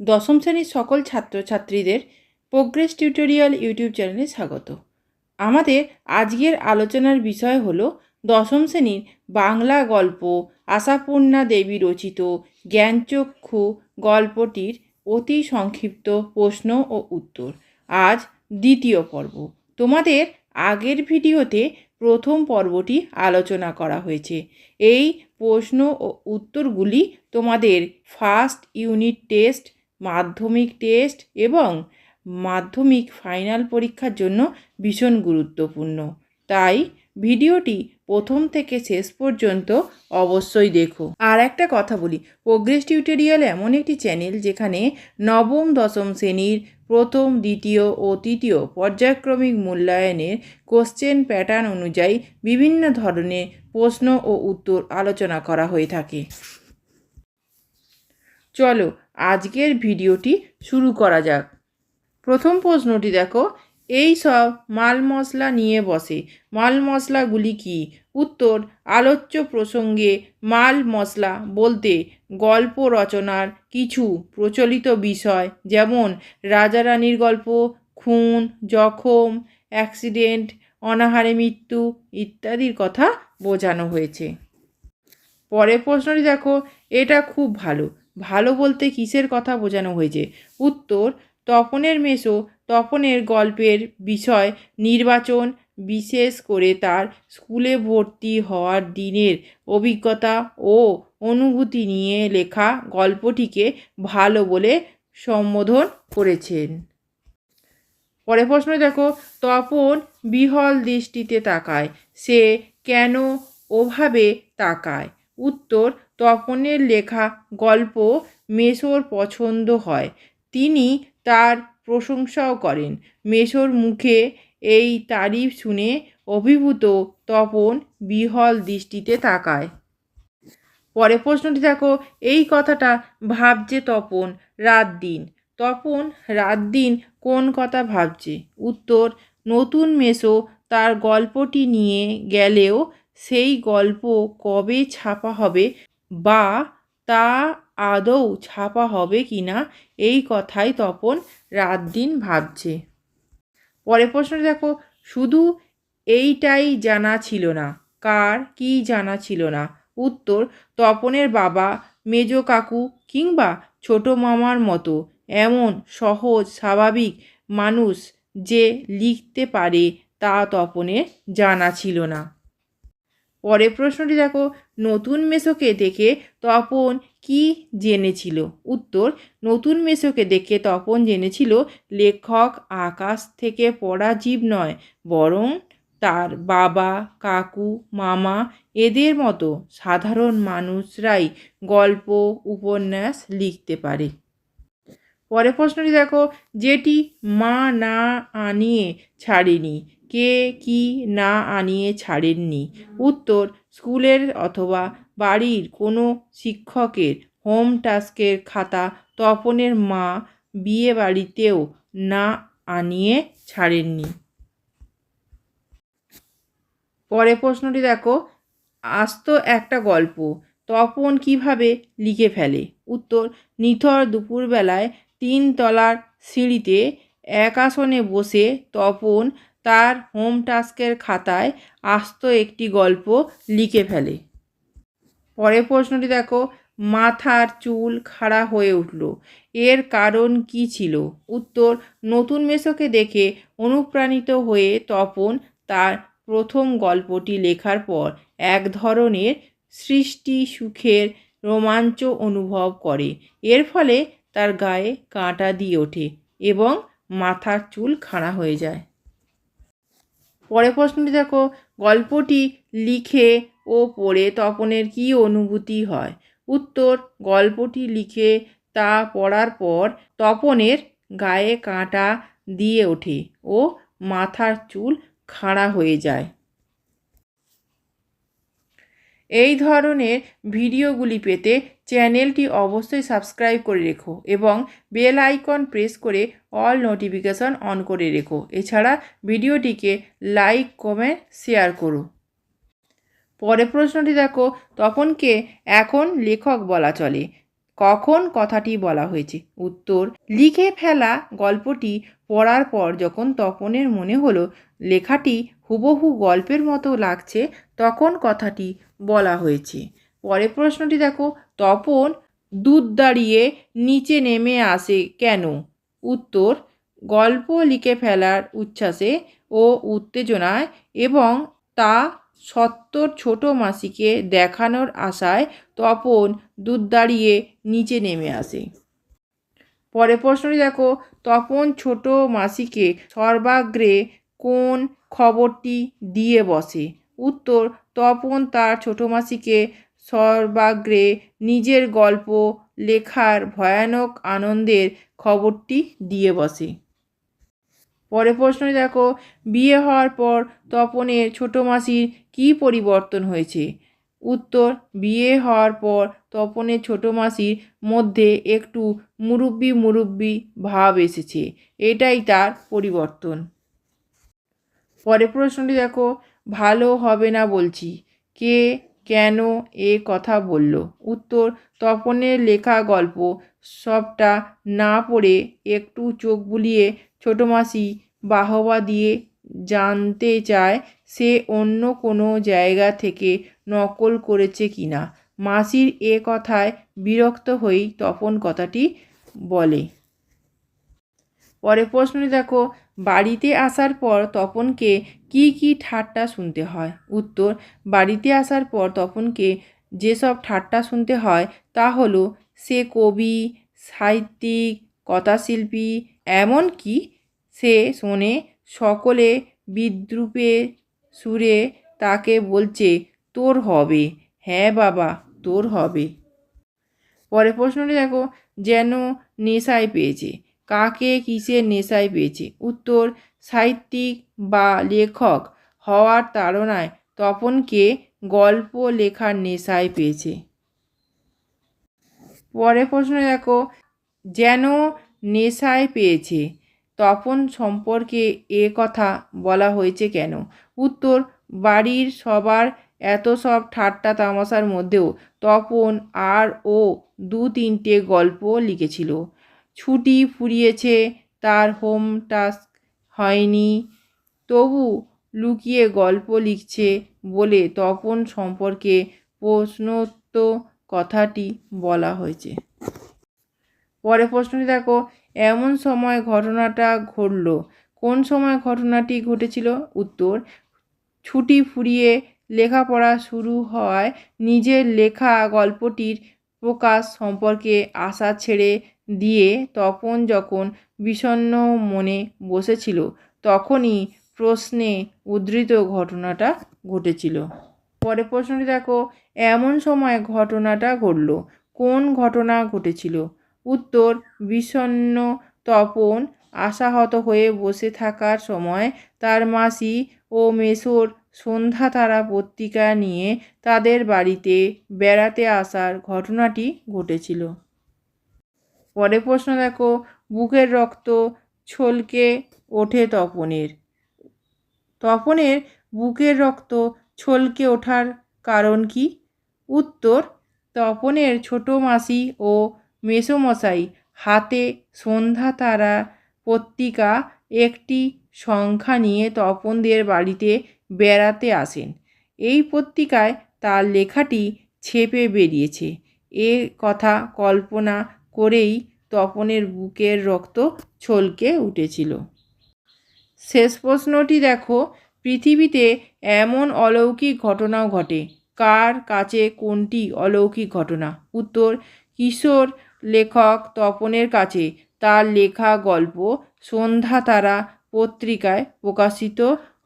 দশম শ্রেণির সকল ছাত্রছাত্রীদের প্রোগ্রেস টিউটোরিয়াল ইউটিউব চ্যানেলে স্বাগত। আমাদের আজকের আলোচনার বিষয় হল দশম শ্রেণির বাংলা গল্প, আশাপূর্ণা দেবী রচিত জ্ঞানচক্ষু গল্পটির অতি সংক্ষিপ্ত প্রশ্ন ও উত্তর। আজ দ্বিতীয় পর্ব। তোমাদের আগের ভিডিওতে প্রথম পর্বটি আলোচনা করা হয়েছে। এই প্রশ্ন ও উত্তরগুলি তোমাদের first unit test Madhyamik test এবং মাধ্যমিক ফাইনাল পরীক্ষার জন্য ভীষণ গুরুত্বপূর্ণ। তাই ভিডিওটি প্রথম থেকে শেষ পর্যন্ত অবশ্যই দেখো। আর একটা কথা বলি, প্রোগ্রেস টিউটোরিয়াল এমন একটি চ্যানেল যেখানে নবম, দশম শ্রেণির প্রথম, দ্বিতীয় ও তৃতীয় পর্যায়ক্রমিক মূল্যায়নের কোশ্চেন প্যাটার্ন অনুযায়ী বিভিন্ন ধরনের প্রশ্ন ও উত্তর আলোচনা করা হয়ে থাকে। চলো আজকের ভিডিওটি শুরু করা যাক। প্রথম প্রশ্নটি দেখো, এই সব মাল মশলা নিয়ে বসে। মাল মশলাগুলি কি? উত্তর, আলোচ্য প্রসঙ্গে মাল মশলা বলতে গল্প রচনার কিছু প্রচলিত বিষয়, যেমন রাজা রানীর গল্প, খুন, জখম, অ্যাক্সিডেন্ট, অনাহারে মৃত্যু ইত্যাদির কথা বোঝানো হয়েছে। পরের প্রশ্নটি দেখো, এটা খুব ভালো। ভালো বলতে কিসের কথা বোঝানো হয়েছে? উত্তর, তপনের মেসো তপনের গল্পের বিষয় নির্বাচন বিশেষ করে তার স্কুলে ভর্তি হওয়ার দিনের অভিজ্ঞতা ও অনুভূতি নিয়ে লেখা গল্পটিকে ভালো বলে সম্বোধন করেছেন। পরের প্রশ্ন দেখো, তপন বিহল দৃষ্টিতে তাকায়, সে কেন ওভাবে তাকায়? উত্তর তপনের লেখা গল্প মেসোর পছন্দ হয়। তিনি তার প্রশংসাও করেন। মেসোর মুখে এই তারিফ শুনে অভিভূত তপন বিহল দৃষ্টিতে তাকায়। পরে প্রশ্নটি দেখো। এই কথাটা ভাবছে তপন রাত দিন। তপন রাত দিন কোন কথা ভাবছে? উত্তর, নতুন মেসো তার গল্পটি নিয়ে গেলেও সেই গল্প কবে ছাপা হবে বা তা আদৌ ছাপা হবে কি না, এই কথাই তপন রাত দিন ভাবছে। পরের প্রশ্নটি দেখো, শুধু এইটাই জানা ছিল না, কার কি জানা ছিল না? উত্তর, তপনের বাবা, মেজ কাকু কিংবা ছোট মামার মতো এমন সহজ, স্বাভাবিক মানুষ যে লিখতে পারে তা তপনের জানা ছিল না। পরের প্রশ্নটি দেখো, নতুন মেসোকে দেখে তপন কি জেনেছিল? উত্তর, নতুন মেসোকে দেখে তপন জেনেছিল লেখক আকাশ থেকে পড়া জীব নয়, বরং তার বাবা, কাকু, মামা এদের মতো সাধারণ মানুষরাই গল্প, উপন্যাস লিখতে পারে। পরের প্রশ্নটি দেখো, যেটি মা না আনিয়ে ছাড়েনি কে কি না আনিয়ে ছাড়েননি। উত্তর, স্কুলের অথবা বাড়ির কোনো শিক্ষকের হোম টাস্কের খাতা তপনের মা বিয়ে বাড়িতেও না আনিয়ে ছাড়েননি। পরে প্রশ্নটি দেখো, আস্ত একটা গল্প, তপন কীভাবে লিখে ফেলে? উত্তর, নিথর দুপুরবেলায় তিন তলার সিঁড়িতে এক আসনে বসে তপন তার হোম টাস্কের খাতায় আস্ত একটি গল্প লিখে ফেলে। পরের প্রশ্নটি দেখো, মাথার চুল খাড়া হয়ে উঠল। এর কারণ কি ছিল? উত্তর, নতুন মেসোকে দেখে অনুপ্রাণিত হয়ে তপন তার প্রথম গল্পটি লেখার পর এক ধরনের সৃষ্টি সুখের রোমাঞ্চ অনুভব করে। এর ফলে তার গায়ে কাঁটা দিয়ে ওঠে এবং মাথার চুল খাড়া হয়ে যায়। পরের প্রশ্নটি দেখো, গল্পটি লিখে ও পড়ে তপনের কী অনুভূতি হয়? উত্তর, গল্পটি লিখে তা পড়ার পর তপনের গায়ে কাঁটা দিয়ে ওঠে ও মাথার চুল খাড়া হয়ে যায়। এই ধরনের ভিডিওগুলি পেতে চ্যানেলটি অবশ্যই সাবস্ক্রাইব করে রেখো এবং বেল আইকন প্রেস করে অল নোটিফিকেশন অন করে রেখো। এছাড়া ভিডিওটিকে লাইক, কমেন্ট, শেয়ার করো। পরে প্রশ্নটি দেখো, তপনকে এখন লেখক বলা চলে। কখন কথাটি বলা হয়েছে? উত্তর, লিখে ফেলা গল্পটি পড়ার পর যখন তপনের মনে হলো, লেখাটি হুবহু গল্পের মতো লাগছে, তখন কথাটি বলা হয়েছে। পরের প্রশ্নটি দেখো, তপন দুধ দাঁড়িয়ে নিচে নেমে আসে কেন? উত্তর, গল্প লিখে ফেলার উচ্ছ্বাসে ও উত্তেজনায় এবং তা সত্তর ছোট মাসিকে দেখানোর আশায় তপন দুধ দাঁড়িয়ে নিচে নেমে আসে। পরে প্রশ্নটি দেখো, তপন ছোট মাসিকে সর্বাগ্রে কোন খবরটি দিয়ে বসে? উত্তর, তপন তার ছোট মাসিকে সর্বাগ্রে নিজের গল্প, লেখার ভয়ানক আনন্দের খবরটি দিয়ে বসে। পরের প্রশ্নটি দেখো, বিয়ে হওয়ার পর তপনের ছোট মাসির কী পরিবর্তন হয়েছে? উত্তর, বিয়ে হওয়ার পর তপনের ছোট মাসির মধ্যে একটু মুরব্বি মুরব্বি ভাব এসেছে, এটাই তার পরিবর্তন। পরের প্রশ্নটি দেখো, ভালো হবে না বলছি, কে কেন এ কথা বলল? উত্তর, তপনের লেখা গল্প সবটা না পড়ে একটু চোখ বুলিয়ে ছোটো মাসি বাহবা দিয়ে জানতে চায় সে অন্য কোনো জায়গা থেকে নকল করেছে কিনা মাসির এ কথায় বিরক্ত হয়েই তপন কথাটি বলে। পরের প্রশ্নটি দেখো, বাড়িতে আসার পর তপনকে কি কি ঠাট্টা শুনতে হয়? উত্তর, বাড়িতে আসার পর তপনকে যেসব ঠাট্টা শুনতে হয় তা হলো সে কবি, সাহিত্যিক, কথাশিল্পী এমনকি সে শোনে, সকলে বিদ্রুপে সুরে তাকে বলছে, তোর হবে। হ্যাঁ বাবা, তোর হবে। পরের প্রশ্নটি দেখো, যেন নেশায় পেয়েছে। কাকে, কিসের নেশায় পেয়েছে? উত্তর, সাহিত্যিক বা লেখক হওয়ার তাড়নায় তপনকে গল্প লেখার নেশায় পেয়েছে। পরের প্রশ্ন দেখো, যেন নেশায় পেয়েছে। তপন সম্পর্কে এ কথা বলা হয়েছে কেন? উত্তর, বাড়ির সবার এত সব ঠাট্টা তামাশার মধ্যেও তপন আর ও দু তিনটে গল্প লিখেছিল। ছুটি ফুরিয়েছে, তার হোম টাস্ক হয়নি। তবু লুকিয়ে গল্প লিখছে বলে তপন সম্পর্কে প্রশ্নোত্ত কথাটি বলা হয়েছে। পরের প্রশ্নটি দেখো, এমন সময় ঘটনাটা ঘটল। কোন সময় ঘটনাটি ঘটেছিল? উত্তর, ছুটি ফুরিয়ে লেখাপড়া শুরু হওয়ায় নিজের লেখা গল্পটির প্রকাশ সম্পর্কে আশা ছেড়ে দিয়ে তপন যখন বিষণ্ণ মনে বসেছিল, তখনই প্রশ্নে উদ্ধৃত ঘটনাটা ঘটেছিল। পরের প্রশ্নটি দেখো, এমন সময় ঘটনাটা ঘটল, কোন ঘটনা ঘটেছিল? উত্তর, বিষণ্ণ তপন আশাহত হয়ে বসে থাকার সময় তার মাসি ও মেসোর সন্ধ্যা তারা পত্রিকা নিয়ে তাদের বাড়িতে বেড়াতে আসার ঘটনাটি ঘটেছিল। পরে প্রশ্ন দেখো, বুকের রক্ত ছলকে ওঠে তপনের। তপনের বুকের রক্ত ছলকে ওঠার কারণ কি? উত্তর, তপনের ছোট মাসি ও মেসোমশাই, হাতে সন্ধ্যা তারা পত্রিকা একটি সংখ্যা নিয়ে তপনদের বাড়িতে বেড়াতে আসেন। এই পত্রিকায় তার লেখাটি ছেপে বেরিয়েছে। এ কথা কল্পনা করেই তপনের বুকের রক্ত ছলকে উঠেছিল। শেষ প্রশ্নটি দেখো, পৃথিবীতে এমন অলৌকিক ঘটনাও ঘটে। কার কাছে কোনটি অলৌকিক ঘটনা? উত্তর কিশোর লেখক তপনের কাছে তার লেখা গল্প সন্ধ্যা তারা পত্রিকায় প্রকাশিত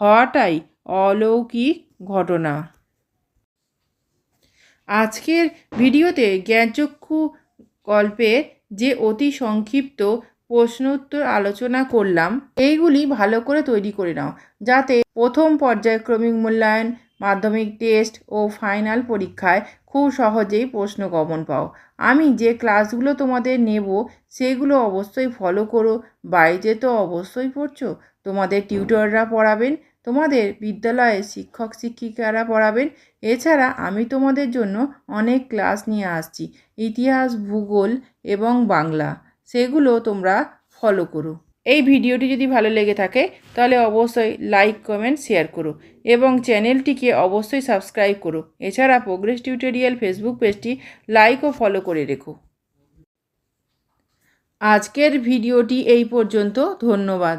হওয়াটাই অলৌকিক ঘটনা। আজকের ভিডিওতে জ্ঞানচক্ষু গল্পের যে অতি সংক্ষিপ্ত প্রশ্ন উত্তর আলোচনা করলাম, এইগুলি ভালো করে তৈরি করে নাও, যাতে প্রথম পর্যায়ক্রমিক মূল্যায়ন মাধ্যমিক টেস্ট ও ফাইনাল পরীক্ষায় খুব সহজেই প্রশ্ন গমন পাও। আমি যে ক্লাসগুলো তোমাদের নেব, সেগুলো অবশ্যই ফলো করো। বাড়িতে তো অবশ্যই পড়ছো। তোমাদের টিউটররা পড়াবেন, তোমাদের বিদ্যালয়ে শিক্ষক শিক্ষিকারা পড়াবেন। এছাড়া আমি তোমাদের জন্য অনেক ক্লাস নিয়ে আসছি। ইতিহাস, ভূগোল এবং বাংলা, সেগুলো তোমরা ফলো করো। এই ভিডিওটি যদি ভালো লেগে থাকে, তাহলে অবশ্যই লাইক কমেন্ট শেয়ার করো এবং চ্যানেলটিকে অবশ্যই সাবস্ক্রাইব করো। এছাড়া প্রোগ্রেস টিউটোরিয়াল ফেসবুক পেজটি লাইক ও ফলো করে রেখো। আজকের ভিডিওটি এই পর্যন্ত। ধন্যবাদ।